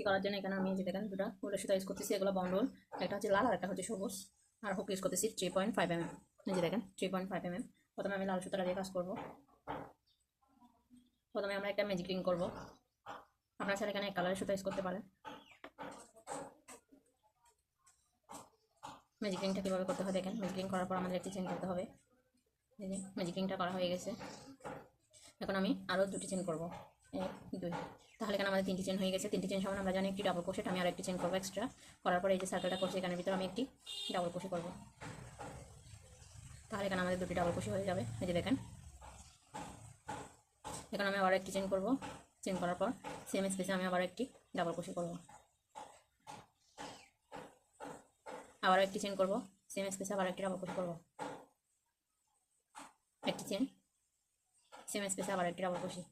কি করার জন্য এখানে আমি যে দেখেন দুটো উলের সুতা ইউজ করতেছি, এগুলো বন্ডল একটা হচ্ছে লাল আর একটা হচ্ছে সবুজ। আর হুক ইউজ করতেছি three point five M M যে দেখেন three point five M M প্রথমে আমি লাল সুতাটা দিয়ে কাজ করব। প্রথমে আমরা একটা ম্যাজিক রিং করব। আপনারা স্যার এখানে এক কালারের সুতা ইউজ করতে পারেন। ম্যাজিক রিংটা কীভাবে করতে হয় দেখেন ম্যাজিক রিং করার পর আমাদের একটি চেন করতে হবে। ম্যাজিক রিংটা করা হয়ে গেছে। এখন আমি আরও দুটি চেন করব। দুই তাহলে এখানে আমাদের তিনটি চেন হয়ে গেছে? তিনটি চেন সমান, আমরা জানি একটি ডাবল ক্রোশেট আমি আর একটি চেন করব এক্সট্রা করার পরে এই যে সার্কেলটা করছি, এখানের ভিতরে আমি একটি ডাবল ক্রোশে করব। তাহলে এখানে আমাদের দুটি ডাবল ক্রোশে হয়ে যাবে? এই যে দেখেন। এখন আমি আবার একটি চেন করব। চেন করার পর সেম স্পেসে আমি আবার একটি ডাবল ক্রোশে করব। আবার একটি চেন করব। সেম স্পেসে আবার একটি ডাবল ক্রোশে করব। একটি চেন সেম স্পেসে আবার একটি ডাবল ক্রোশে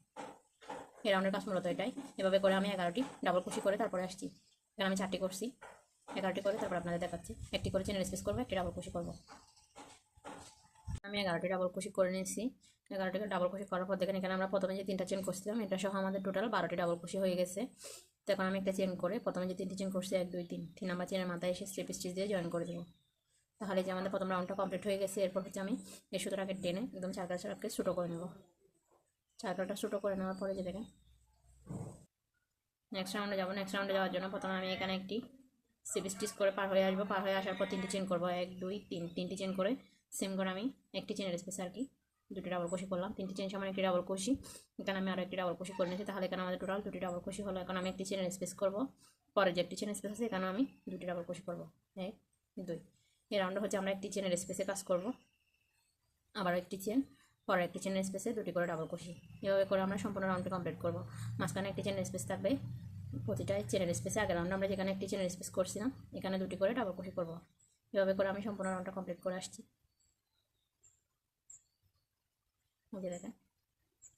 এই রাউন্ডের কাজ মূলত এটাই। এভাবে করে আমি এগারোটি ডাবল কুশি করে তারপরে আসছি। এখানে আমি চারটি করছি। এগারোটি করে তারপর আপনাদের দেখাচ্ছি। একটি করে চেনের স্পেস করব, একটি ডাবল কুশি করব। আমি এগারোটি ডাবল কুশি করে নিয়েছি। এগারোটিকে ডাবল কুশি করার পর দেখেন এখানে আমরা প্রথমে যে তিনটা চেন করছিলাম, এটা সহ আমাদের টোটাল বারোটি ডাবল কুশি হয়ে গেছে। তো এখন আমি একটা চেন করে প্রথমে যে তিনটি চেন করছি, এক, দুই, তিন তিন নাম্বার চেনের মাথায় এসে স্লিপ স্টিচ দিয়ে জয়েন করে দেবো। তাহলে যে আমাদের প্রথম রাউন্ডটা কমপ্লিট হয়ে গেছে, এরপর হচ্ছে আমি এই সুতোটাকে টেনে একদম চারকাল চারকে ছোটো করে নেব। চারকালটা ছোটো করে নেওয়ার পরে যে নেক্সট রাউন্ডে যাব। নেক্সট রাউন্ডে যাওয়ার জন্য প্রথমে আমি এখানে একটি সিপ স্টিচ করে পার হয়ে আসব। পার হয়ে আসার পর তিনটি চেন করব। এক, দুই, তিন। তিনটি চেন করে সেম করে আমি একটি চেনের স্পেস আর কি দুটি ডাবল কষি করলাম। তিনটি চেন সমান একটি ডাবল কষি এখানে আমি আরও একটি ডাবল কষি করে নিয়েছি। তাহলে এখানে আমাদের টোটাল দুটি ডাবল কষি হলো। এখন আমি একটি চেনের স্পেস করব। পরে যে একটি চেনের স্পেস আছে এখানে আমি দুটি ডাবল কষি করব। এক, দুই। এই রাউন্ডে হচ্ছে আমরা একটি চেনের স্পেসে কাজ করব। আবার একটি চেন পরে একটি চেনের স্পেসে দুটি করে ডাবল কষি। এভাবে করে আমরা সম্পূর্ণ রাউন্ডটি কমপ্লিট করব। মাঝখানে একটি চেনের স্পেস থাকবে, প্রতিটা চেনের স্পেসে আগের রাউন্ডে আমরা যেখানে একটি চেনের স্পেস করছিলাম, এখানে দুটি করে ডাবল কষি করব। এভাবে করে আমি সম্পূর্ণ রাউন্ডটা কমপ্লিট করে আসছি। যে দেখেন,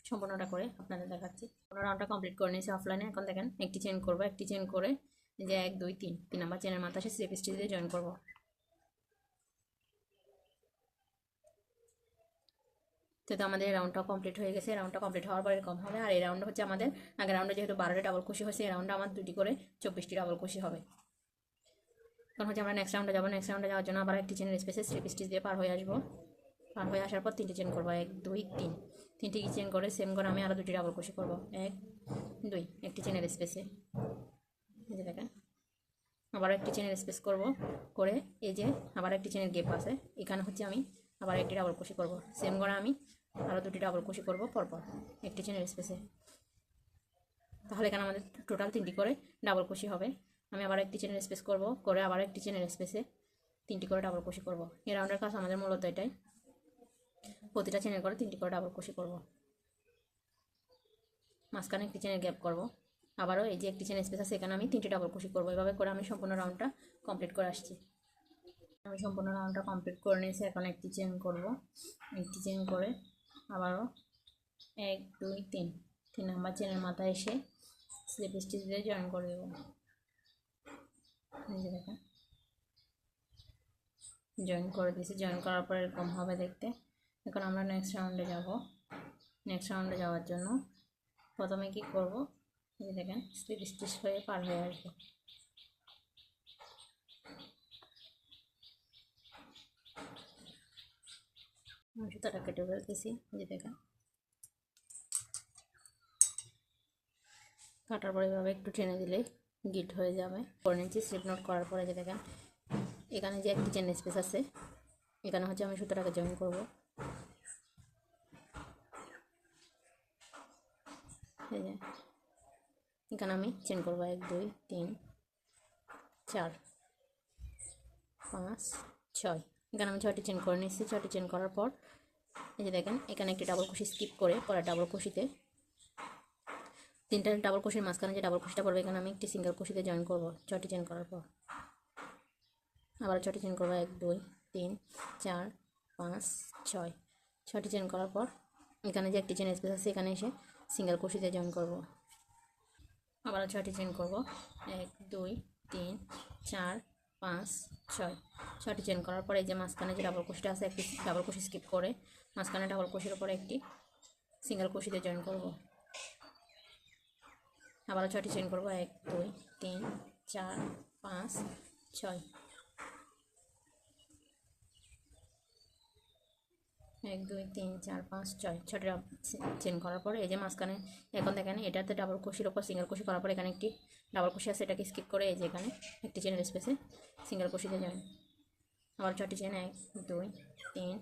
সম্পূর্ণটা করে আপনাদের দেখাচ্ছি। সম্পূর্ণ রাউন্ডটা কমপ্লিট করে নিয়েছি অফলাইনে এখন দেখেন, একটি চেন করব, একটি চেন করে যে এক, দুই, তিন তিন নাম্বার চেনের মাথা সে স্লিপ স্টিচ দিয়ে জয়েন করব। তো আমাদের রাউন্ডটা কমপ্লিট হয়ে গেছে। রাউন্ডটা কমপ্লিট হওয়ার পরে কম হবে। আর এই রাউন্ড হচ্ছে আমাদের, আগের রাউন্ডে যেহেতু বারোটা ডাবল খুশি হয়েছে, এই রাউন্ডে আমার দুটি করে চব্বিশটি ডাবল খুশি হবে। তখন হচ্ছে আমরা নেক্সট রাউন্ডে যাব। নেক্সট রাউন্ডে যাওয়ার জন্য আবার একটি চেনের স্পেসে স্লিপ স্টিচ দিয়ে পার হয়ে আসব। পার হয়ে আসার পর তিনটি চেন করব। এক, দুই, তিন। তিনটি চেন করে? সেম করে আমি আরও দুটি ডাবল খুশি করব। এক, দুই। একটি চেনের স্পেসে দেখেন আবার একটি চেনের স্পেস করব। করে এই যে আবার একটি চেনের গেপ আছে। এখানে হচ্ছে আমি আবার একটি ডাবল কুশি করব। সেম করে আমি আরও দুটি ডাবল কুশি করব, পরপর একটি চেনের স্পেসে তাহলে এখানে আমাদের টোটাল তিনটি করে ডাবল কুশি হবে। আমি আবার একটি চেনের স্পেস করব, করে আবার একটি চেনের স্পেসে তিনটি করে ডাবল কুশি করব। এই রাউন্ডের কাজ আমাদের মূলত এটাই। প্রতিটা চেনের করে তিনটি করে ডাবল কুশি করব। মাঝখানে একটি চেনের গ্যাপ করব। আবারও এই যে একটি চেনের স্পেস আছে, এখানে আমি তিনটি ডাবল কুশি করব। এভাবে করে আমি সম্পূর্ণ রাউন্ডটা কমপ্লিট করে আসছি। আমি সম্পূর্ণ রাউন্ডটা কমপ্লিট করে নিয়েছি, এখন একটি চেন করব। একটি চেন করে আবারও এক, দুই, তিন। তিন নাম্বার চেনের মাথায় এসে স্লিপ স্টিচ দিয়ে জয়েন করে দেবো। দেখেন। জয়েন করে দিয়েছি। জয়েন করার পর এরকম হবে দেখতে। এখন আমরা নেক্সট রাউন্ডে যাব। নেক্সট রাউন্ডে যাওয়ার জন্য প্রথমে কি করব? এই দেখেন, স্লিপ স্টিচ হয়ে পার হয়ে আসব। আমি সুতাটা কেটে ফেলতেছি যে দেখেন। কাটার পরে এভাবে একটু টেনে দিলে গিট হয়ে যাবে। করে নিচ্ছি স্লিপ নোট করার পরে যে দেখেন, এখানে যে একটি চেন স্পেস আছে, এখানে হচ্ছে আমি সুতোটাকে জয়েন করব। এখানে আমি চেন করব এক, দুই, তিন, চার, পাঁচ, ছয়। এখানে আমি ছয়টি চেন করে নিচ্ছি ছয়টি চেন করার পর এই যে দেখেন, এখানে একটি ডাবল কুশি স্কিপ করে পরে ডাবল কুশিতে তিনটা ডাবল কুশির মাঝখানে যে ডাবল কুশিটা পড়বে, এখানে আমি একটি সিঙ্গেল কুশিতে জয়েন করব, ছটি চেন করার পর। আবার ছটি চেন করব, এক, দুই, তিন, চার, পাঁচ, ছয়। ছটি চেন করার পর এখানে যে একটি চেন স্পেস আছে, এখানে এসে সিঙ্গেল কুশিতে জয়েন করব। আবার ছটি চেন করব, এক, দুই, তিন, চার, পাঁচ, ছয়। ছটি চেন করার পরে এই যে মাঝখানে যে ডাবল কুশিটা আছে, একটি ডাবল কুশি স্কিপ করে মাঝখানে ডাবল কুশির উপরে একটি সিঙ্গেল কুশিতে জয়েন করব। আবারও ছয়টি চেন করব। এক, দুই, তিন, চার, পাঁচ, ছয়। এক, দুই, তিন, চার, পাঁচ, ছয়। ছয়টা চেন করার পরে এই যে মাঝখানে, এখন দেখেন এটাতে ডাবল কুশির ওপর সিঙ্গেল কুশি করার পর এখানে একটি ডাবল কুশি আছে, এটাকে স্কিপ করে এই যে এখানে একটি চেনের স্পেসে সিঙ্গেল কুশিতে যাবেন আবার ছয়টি চেন এক, দুই, তিন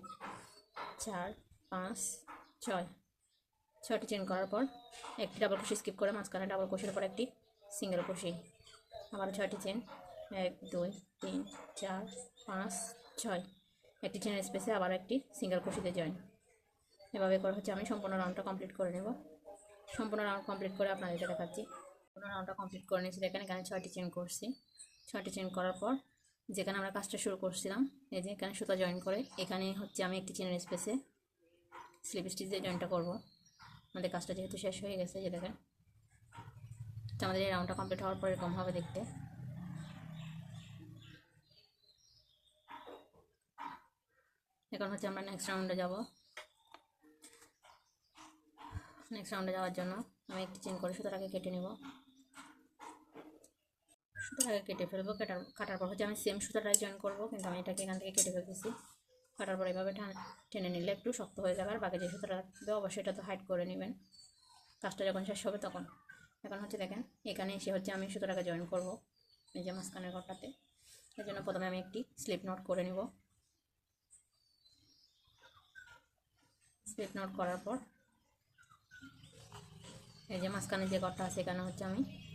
চার, পাঁচ, ছয়। ছয়টি চেন করার পর একটি ডাবল কুশি স্কিপ করে মাঝখানে ডাবল কুশির উপর একটি সিঙ্গেল কুশি আবার ছয়টি চেন এক, দুই, তিন, চার, পাঁচ, ছয়। একটি চেনের স্পেসে আবার একটি সিঙ্গেল কুশিতে জয়েন এভাবে করে হচ্ছে আমি সম্পূর্ণ রাউন্ডটা কমপ্লিট করে নেব। সম্পূর্ণ রাউন্ড কমপ্লিট করে আপনাদেরকে দেখাচ্ছি। সম্পূর্ণ রাউন্ডটা কমপ্লিট করে নিয়েছি। দেখেন এখানে ছয়টি চেন করছি। ছয়টি চেন করার পর যেখানে আমরা কাজটা শুরু করছিলাম, এই যে এখানে সুতা জয়েন করে, এখানে হচ্ছে আমি একটি চেনের স্পেসে স্লিপ স্টিচ দিয়ে জয়েনটা করব। আমাদের কাজটা যেহেতু শেষ হয়ে গেছে যে দেখেন। তো আমাদের এই রাউন্ডটা কমপ্লিট হওয়ার পর এরকম হবে দেখতে। এখন হচ্ছে আমরা নেক্সট রাউন্ডে যাব। নেক্সট রাউন্ডে যাওয়ার জন্য আমি একটি চেন করে সুতরাকে কেটে নেব। সুতরাকে কেটে ফেলব, কাটার কাটার পর হচ্ছে আমি সেম সুতাটাই জয়েন করব, কিন্তু আমি এটাকে এখান থেকে কেটে ফেলতেছি। কাটার পর এভাবে টান- নিলে একটু শক্ত হয়ে যাবে, আর বাকি যে সুতোটা রাখবে অবশ্যই এটা তো হাইট করে নেবেন। কাজটা যখন শেষ হবে তখন। এখন হচ্ছে দেখেন, এখানে এসে হচ্ছে আমি সুতোটাকে জয়েন করব, এই যে মাঝখানের ঘরটাতে। এর জন্য প্রথমে আমি একটি স্লিপ নোট করে নিব। স্লিপ নোট করার পর, এই যে মাঝখানে যে ঘরটা আছে এখানে হচ্ছে আমি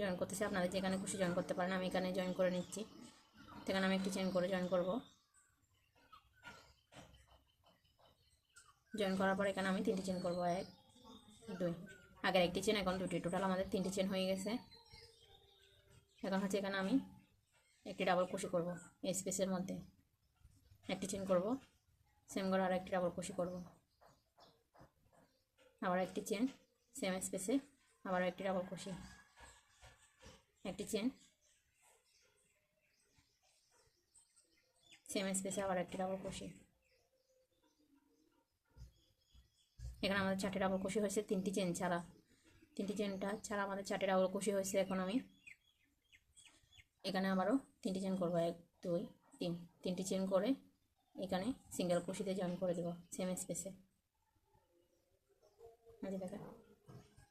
জয়েন করতেছি। আপনাদের যেখানে খুশি জয়েন করতে পারেন, আমি এখানে জয়েন করে নিচ্ছি। সেখানে আমি একটি চেন করে জয়েন করব। জয়েন করার পর এখানে আমি তিনটি চেন করব। এক, দুই। আগের একটি চেন এখন দুটি। টোটাল আমাদের তিনটি চেন হয়ে গেছে। এখন হচ্ছে এখানে আমি একটি ডাবল কুশি করব। এই স্পেসের মধ্যে একটি চেন করব। সেম করে আর একটি ডাবল কুশি করব। আবার একটি চেন সেম স্পেসে আবার একটি ডাবল কুশি একটি চেন সেম স্পেসে আবার একটি ডাবল কুশি এখানে আমাদের চারটে ডাবল কুশি হয়েছে, তিনটি চেন ছাড়া। তিনটি চেনটা ছাড়া আমাদের চারটে ডাবল কুশি হয়েছে এখন আমি। এখানে আবারও তিনটি চেন করব, এক, দুই, তিন। তিনটি চেন করে এখানে সিঙ্গেল কুশিতে জয়েন করে দেবো সেম স্পেসে দেখেন।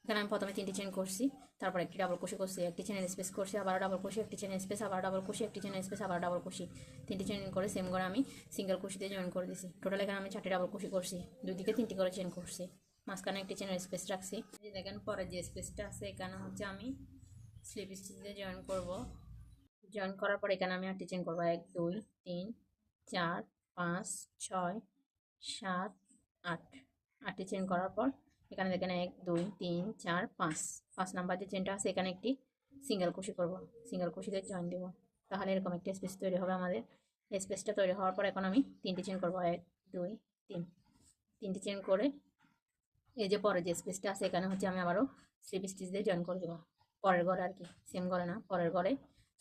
এখানে আমি প্রথমে তিনটি চেন করছি, তারপর একটি ডাবল কুশি করছি, একটি চেনের স্পেস করছি, আবার ডাবল কুশি একটি চেনের স্পেস আবার ডাবল কুশি একটি চেনের স্পেস আবার ডাবল কুশি তিনটি চেন করে সেম করে আমি সিঙ্গেল কুশিতে জয়েন করে দিছি। টোটাল এখানে আমি চারটি ডাবল কুশি করছি, দুদিকে তিনটি করে চেন করছি। মাঝখানে একটি চেনের স্পেস রাখছি। দেখেন পরে যে স্পেসটা আছে, এখানে হচ্ছে আমি স্লিপ স্টিচে জয়েন করব। জয়েন করার পর এখানে আমি আটটি চেন করব। এক, দুই, তিন, চার, পাঁচ, ছয়, সাত, আট। আটটি চেন করার পর এখানে দেখেন এক, দুই, তিন, চার, পাঁচ। পাঁচ নাম্বার যে চেনটা আছে, এখানে একটি সিঙ্গেল কুশি করব। সিঙ্গেল কুশিতে জয়েন দেবো। তাহলে এরকম একটা স্পেস তৈরি হবে আমাদের। স্পেসটা তৈরি হওয়ার পর এখন আমি তিনটি চেন করব। এক, দুই, তিন। তিনটি চেন করে এই যে পরে যে স্পেসটা আছে, এখানে হচ্ছে আমি আবারও স্লিপ স্টিচ দিয়ে জয়েন করে দেবো। পরের ঘরে আর কি সেম ঘরে না, পরের ঘরে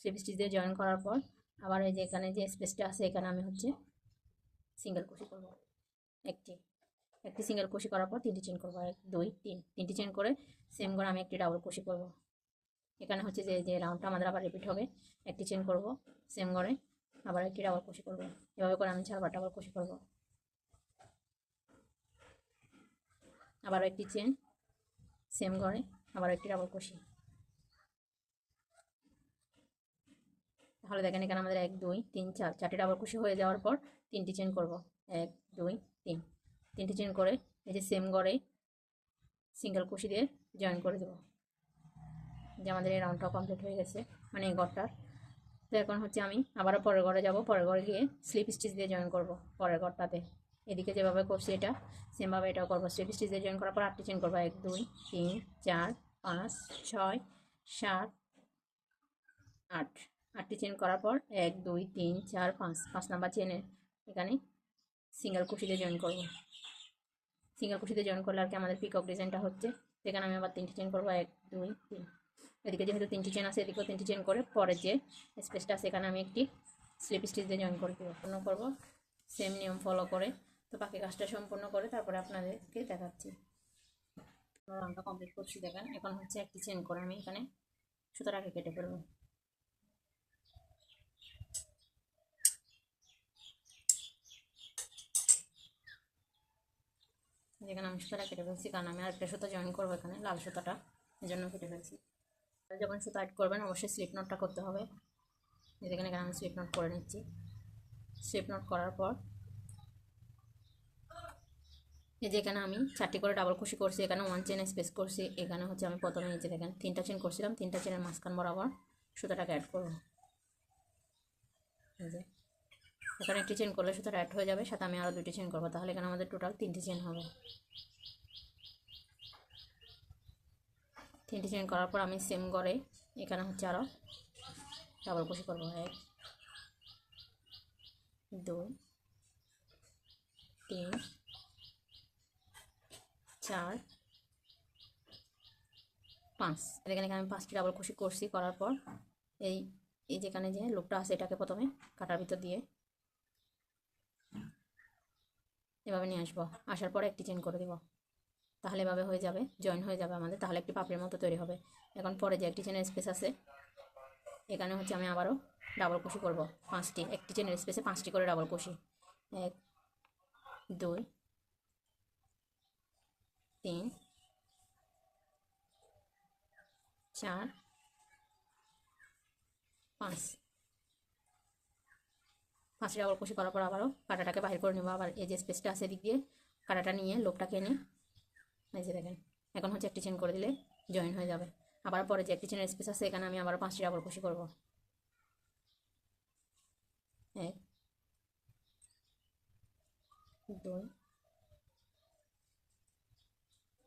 স্লিপ স্টিচ দিয়ে জয়েন করার পর আবার এই যে এখানে যে স্পেসটা আছে, এখানে আমি হচ্ছে সিঙ্গেল কুশি করব। একটি একটি সিঙ্গেল কুশি করার পর তিনটি চেন করব। এক, দুই, তিন। তিনটি চেন করে সেম করে আমি একটি ডাবল কুশি করব। এখানে হচ্ছে যে যে রাউন্ডটা আমাদের আবার রিপিট হবে, একটি চেন করব সেম করে আবার একটি ডাবল কুশি করব। এভাবে করে আমি চারবার ডাবল কুশি করব। আবার একটি চেন সেম করে আবার একটি ডাবল কুশি তাহলে দেখেন এখানে আমাদের এক, দুই, তিন, চার, চারটি ডাবল কুশি হয়ে যাওয়ার পর তিনটি চেন করব। এক, দুই, তিন। তিনটি চেন করে, এই যে সেম গড়ে সিঙ্গেল কুশি দিয়ে জয়েন করে দেবো। যে আমাদের এই রাউন্ডটাও কমপ্লিট হয়ে গেছে মানে এই ঘরটার তো এখন হচ্ছে আমি আবারও পরের ঘরে যাব, পরের ঘরে গিয়ে স্লিপ স্টিচ দিয়ে জয়েন করব পরের ঘরটাতে এদিকে যেভাবে করছি এটা সেমভাবে এটাও করব। স্লিপ স্টিচ দিয়ে জয়েন করার পর আটটি চেন করব, এক, দুই, তিন, চার, পাঁচ, ছয়, সাত, আট। আটটি চেন করার পর এক, দুই, তিন, চার, পাঁচ পাঁচ নাম্বার চেনে এখানে সিঙ্গেল কুশিতে জয়েন করব। সিঙ্গেল কুশিতে জয়েন করলে আর কি আমাদের পিকক ডিজাইনটা হচ্ছে। সেখানে আমি আবার তিনটি চেন করব, এক, দুই, তিন। এদিকে যেহেতু তিনটি চেন আছে, এদিকেও তিনটি চেন করে, পরে যে স্পেসটা সেখানে আমি একটি স্লিপ স্টিচ দিয়ে জয়েন করে সম্পূর্ণ করব। সেম নিয়ম ফলো করে, তো বাকি কাজটা সম্পূর্ণ করে তারপরে আপনাদেরকে দেখাচ্ছি। রাউন্ডটা কমপ্লিট করছি, দেখেন, এখন হচ্ছে একটি চেন করে আমি এখানে সুতোটাকে কেটে ফেলব। যেখানে আমি সুতোটা কেটে ফেলছি, কারণ আমি আরেকটা সুতো জয়েন করব এখানে, লাল সুতোটা জন্য কেটে ফেলছি। যখন সুতো অ্যাড করবেন, অবশ্যই স্লিপ নোটটা করতে হবে। যেখানে এখানে আমি স্লিপ নোট করে নিচ্ছি। স্লিপ নোট করার পর, এই যে এখানে আমি চারটি করে ডাবল খুশি করছি, এখানে ওয়ান চেন স্পেস করছি, এখানে হচ্ছে আমি প্রথমে নিচে দেখেন, তিনটা চেন করছিলাম, তিনটা চেনের মাঝখান বরাবর সুতোটাকে অ্যাড করব। এই যে এখানে একটি চেন করলে সুতোটা অ্যাড হয়ে যাবে, সাথে আমি আরও দুটি চেন করব। তাহলে এখানে আমাদের টোটাল তিনটি চেন হবে। তিনটি চেন করার পর আমি সেম করে এখানে হচ্ছে আরও ডাবল কুশি করব। এক, দুই, তিন, চার, পাঁচ। এখানে আমি পাঁচটি ডাবল কুশি করছি করার পর এই এই যেখানে যে লোকটা আছে এটাকে প্রথমে কাটার ভিতর দিয়ে এভাবে নিয়ে আসব। আসার পরে একটি চেন করে দিব। তাহলে এভাবে হয়ে যাবে জয়েন হয়ে যাবে আমাদের। তাহলে একটি পাপড়ির মতো তৈরি হবে। এখন পরে যে একটি চেনের স্পেস আছে, এখানে হচ্ছে আমি আবারও ডাবল কুশি করব। পাঁচটি, একটি চেনের স্পেসে পাঁচটি করে ডাবল কুশি এক, দুই, তিন, চার, পাঁচ। পাঁচটা ডাবল কুশি করার পর আবারও কাটাটাকে বাহির করে নেব। আবার এই যে স্পেসটা আছে এদিক দিয়ে, কাটাটা নিয়ে লোকটাকে এনে, এই যে দেখেন, এখন হচ্ছে একটি চেন করে দিলে জয়েন হয়ে যাবে। আবার পরে যে একটি চেনের স্পেস আছে, এখানে আমি আবারও পাঁচটি ডাবল কুশি করব। এক, দুই,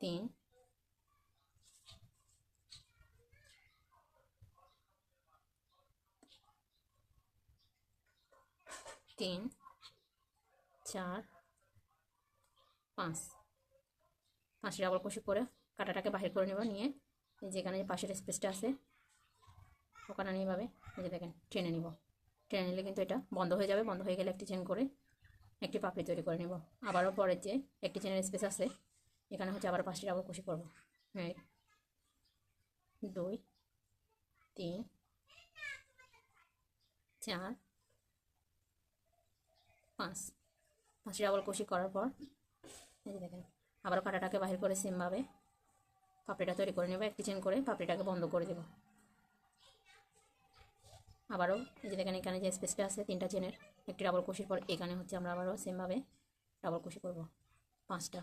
তিন তিন, চার, পাঁচ। পাঁচটি ডাবল কুশি করে কাটাটাকে বাহির করে নেব, নিয়ে যেখানে পাশের স্পেসটা আছে, ওখানে এভাবে এই যে দেখেন, টেনে নিব। টেনে নিলে কিন্তু এটা বন্ধ হয়ে যাবে, বন্ধ হয়ে গেলে একটি চেন করে একটি পাপড়ি তৈরি করে নেব। আবারও পরের যে একটি চেনের স্পেস আছে, এখানে হচ্ছে আবার পাঁচটি ডাবল কুশি করব। এক, দুই, তিন, চার পাঁচ পাঁচটি ডাবল কুশি করার পর, এই দেখেন, আবারও কাটাটাকে বাহির করে সেমভাবে পাপড়িটা তৈরি করে নেব একটি চেন করে পাপড়িটাকে বন্ধ করে দেব। আবারও, এই যে দেখেন, এখানে যে স্পেসটা আছে তিনটা চেনের একটি ডাবল কুশির পর এখানে হচ্ছে আমরা আবারও সেমভাবে ডাবল কুশি করব। পাঁচটা,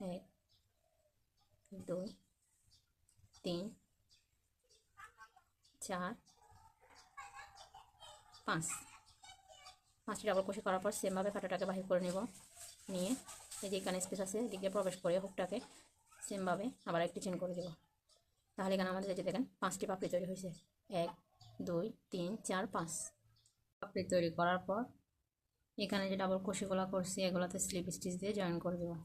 এক, দুই, তিন, চার, পাঁচ। পাঁচটি ডাবল কুশি করার পর সেমভাবে কাটাটাকে বাহির করে নেব। নিয়ে এই যে এখানে স্পেস আছে, এদিকে প্রবেশ করে হুকটাকে সেমভাবে আবার একটি চেন করে দেব। তাহলে এখানে আমাদের যে দেখেন, পাঁচটি পাপড়ি তৈরি হয়েছে। এক, দুই, তিন, চার, পাঁচ। পাপড়ি তৈরি করার পর এখানে যে ডাবল কুশিগুলো করছি, এগুলোতে স্লিপ স্টিচ দিয়ে জয়েন করে দেবো।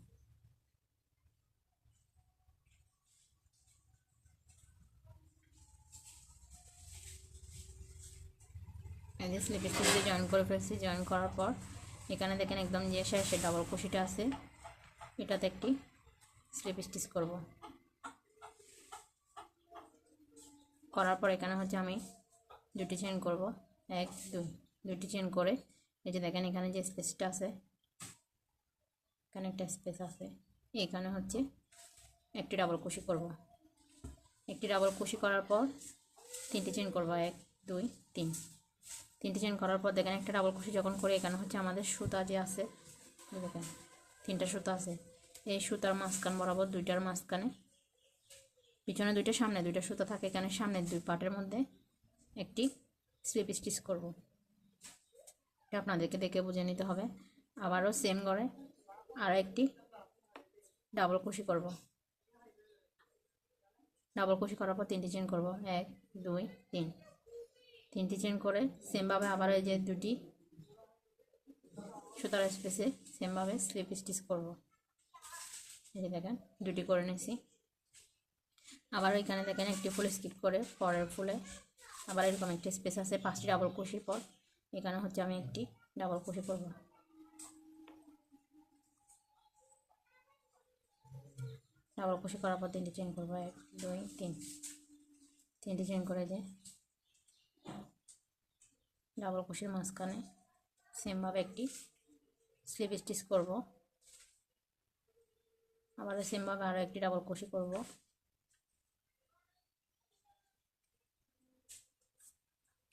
স্লিপ স্টিচ দিয়ে জয়েন করে ফেলছি। জয়েন করার পর এখানে দেখেন একদম যে শেষে ডাবল কুশিটা আছে। এটাতে একটি স্লিপ স্টিচ করব। করার পর এখানে হচ্ছে আমি দুটি চেন করব। এক, দুই, দুটি চেন করে এই যে দেখেন এখানে যে স্পেসটা আছে, এখানে একটা স্পেস আছে। এখানে হচ্ছে একটি ডাবল কুশি করব। একটি ডাবল কুশি করার পর তিনটি চেন করব। এক, দুই, তিন। তিনটি চেন করার পর দেখেন একটা ডাবল কুশি যখন করে এখানে হচ্ছে আমাদের সুতা যে আছে দেখেন, তিনটা সুতা আছে। এই সুতার মাঝখান বরাবর দুইটার মাঝখানে, পিছনে দুইটা, সামনে দুইটা সুতা থাকে এখানে, সামনের দুই পার্টের মধ্যে একটি স্লিপ স্টিচ করব। এটা আপনাদেরকে দেখে বুঝে নিতে হবে। আবারও সেম করে আর একটি ডাবল কুশি করব। ডাবল কুশি করার পর তিনটি চেন করব। এক, দুই, তিন। তিনটি চেন করে সেমভাবে আবার এই যে দুটি সুতার স্পেসে সেমভাবে স্লিপ স্টিচ করব। এই দেখেন, দুটি করে নিয়েছি আবার এখানে দেখেন একটি ফুল স্কিপ করে, পরের ফুলে আবার এরকম একটি স্পেস আছে, পাঁচটি ডাবল কুশির পর। এখানে হচ্ছে আমি একটি ডাবল কুশি করব। ডাবল কুশি করার পর তিনটি চেন করব, এক, দুই, তিন। তিনটি চেন করে যে ডাবল কুশির মাঝখানে সেমভাবে একটি স্লিপ স্টিচ করব। আবার সেমভাবে আরও একটি ডাবল কুশি করব।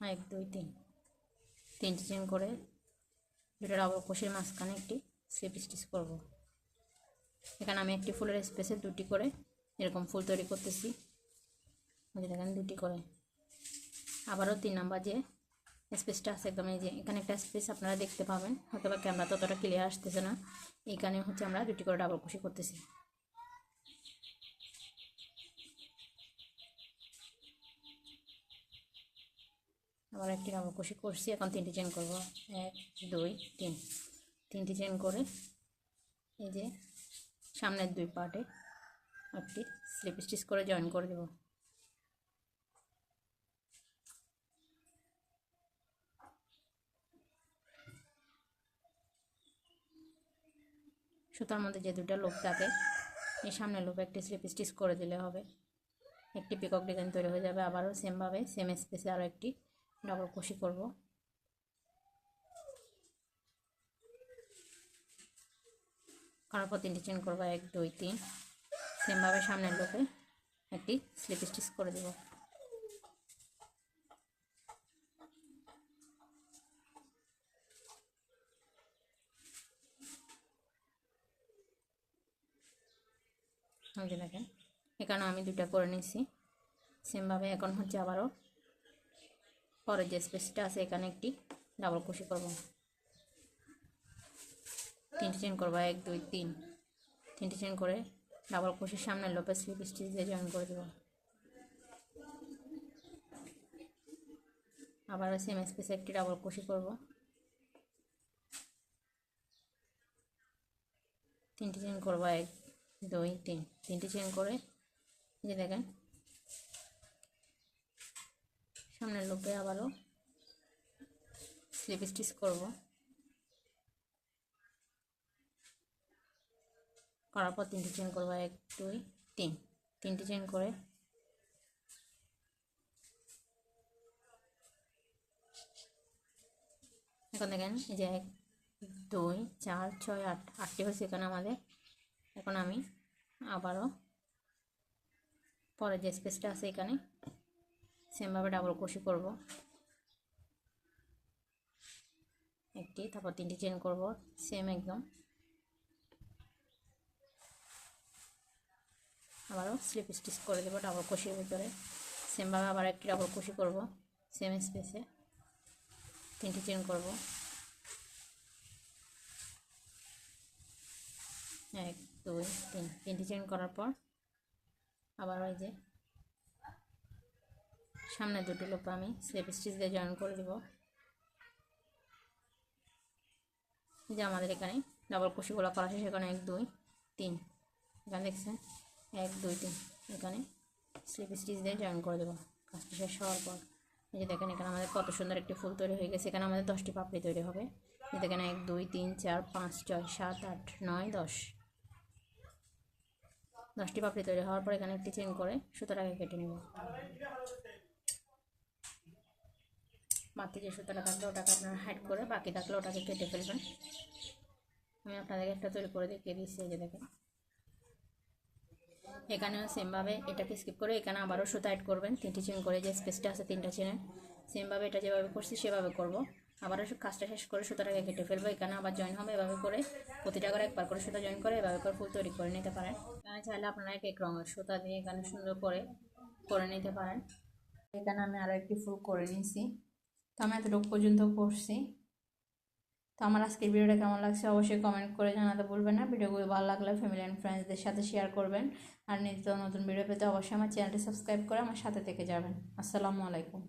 এক, দুই, তিন। তিনটি চেন করে দুটো ডাবল কুশির মাঝখানে একটি স্লিপ স্টিচ করব। এখানে আমি একটি ফুলের স্পেসে দুটি করে এরকম ফুল তৈরি করতেছি। দেখেন দুটি করে। আবারও তিন নাম্বার যে স্পেসটা আছে একদম, এই যে এখানে একটা স্পেস আপনারা দেখতে পাবেন। হয়তো বা ক্যামেরা ততটা ক্লিয়ার আসতেছে না। এইখানে হচ্ছে আমরা দুটি করে ডাবল কুশি করতেছি। আবার একটি ডাবল কুশি করছি, এখন তিনটি চেন করব। এক, দুই, তিন। তিনটি চেন করে এই যে সামনের দুই পার্টে একটি স্লিপ স্টিচ করে জয়েন করে দেব। সুতার মধ্যে যে দুটো লোক থাকে এই সামনের লোপে একটি স্লিপ স্টিচ করে দিলে হবে। একটি পিকক ডিজাইন তৈরি হয়ে যাবে, আবারও সেমভাবে সেম স্পেসে আরও একটি ডাবল কুশি করব। করার পর তিনটি চেন করব, এক, দুই, তিন। সেমভাবে সামনের লোকে একটি স্লিপ স্টিচ করে দেব। যে দেখেন। এখানে আমি দুটা করে নিয়েছি সেমভাবে এখন হচ্ছে আবারও পরের যে স্পেসটা আছে, এখানে একটি ডাবল কুশি করব। তিনটি চেন করব, এক, দুই, তিন। তিনটি চেন করে ডাবল কুশির সামনে লোপে স্লিপ স্টিচ দিয়ে জয়েন করে দেবো। আবার সেম স্পেসে একটি ডাবল কুশি করব। তিনটি চেন করব, এক দুই তিন, তিনটি চেন করে যে দেখেন। সামনের লোপে আবারও স্লিপ স্টিচ করব। করার পর তিনটি চেন করব, এক, দুই, তিন। তিনটি চেন করে এখন দেখেন, এই যে এক, দুই, চার, ছয়, আট, আটটি হয়েছে এখানে আমাদের। এখন আমি আবারও পরে যে স্পেসটা আছে এখানে সেমভাবে ডাবল কুশি করব। একটি, তারপর তিনটি চেন করব সেম একদম। আবারও স্লিপ স্টিচ করে দেবো ডাবল কুশির ভিতরে। সেমভাবে আবার একটি ডাবল কুশি করব সেম স্পেসে তিনটি চেন করব। এক দুই তিন তিনটি চেন করার পর আবার ওই যে সামনে দুটো লোক আমি স্লিপ স্টিচ দিয়ে জয়েন করে দেব। যে আমাদের এখানে ডাবল কুশিগুলো করা আছে সেখানে এক, দুই, তিন। এখানে দেখছেন, এক, দুই, তিন। এখানে স্লিপ স্টিচ দিয়ে জয়েন করে দেবো। কাজটা শেষ হওয়ার পর এই যে দেখেন এখানে আমাদের কত সুন্দর একটি ফুল তৈরি হয়ে গেছে। এখানে আমাদের দশটি পাপড়ি তৈরি হবে। এই দেখেন এক, দুই, তিন, চার, পাঁচ, ছয়, সাত, আট, নয়, দশ। দশটি পাপড়ি তৈরি হওয়ার পর এখানে একটি চেন করে সুতোটাকে কেটে নেব। মাটি যে সুতোটা থাকলে ওটাকে আপনারা হাইড করে বাকি থাকলে ওটাকে কেটে ফেলবেন। আমি আপনাদেরকে একটা তৈরি করে দেখিয়ে দিচ্ছি, এই যে দেখেন। এখানেও সেমভাবে এটাকে স্কিপ করে এখানে আবারও সুতা অ্যাড করবেন। তিনটি চেন করে যে স্পেসটা আছে তিনটা চেনে সেমভাবে এটা যেভাবে করছি সেভাবে করব। আবারও কাজটা শেষ করে সুতাটাকে কেটে ফেলব। এখানে আবার জয়েন হবে, এভাবে করে প্রতিটা করে একবার করে সুতা জয়েন করে, এভাবে করে ফুল তৈরি করে নিতে পারেন। চাইলে আপনারা এক এক রঙের সুতা দিয়ে এখানে সুন্দর করে করে নিতে পারেন। এখানে আমি আরও একটি ফুল করে নিয়েছি। তো আমি এতটুকু পর্যন্ত করছি। তো আমার আজকের ভিডিওটা কেমন লাগছে অবশ্যই কমেন্ট করে জানাতে ভুলবেন না। ভিডিওগুলো ভালো লাগলে ফ্যামিলি অ্যান্ড ফ্রেন্ডসদের সাথে শেয়ার করবেন। আর নিত্য নতুন ভিডিও পেতে অবশ্যই আমার চ্যানেলটি সাবস্ক্রাইব করে আমার সাথে থেকে যাবেন। আসসালামু আলাইকুম।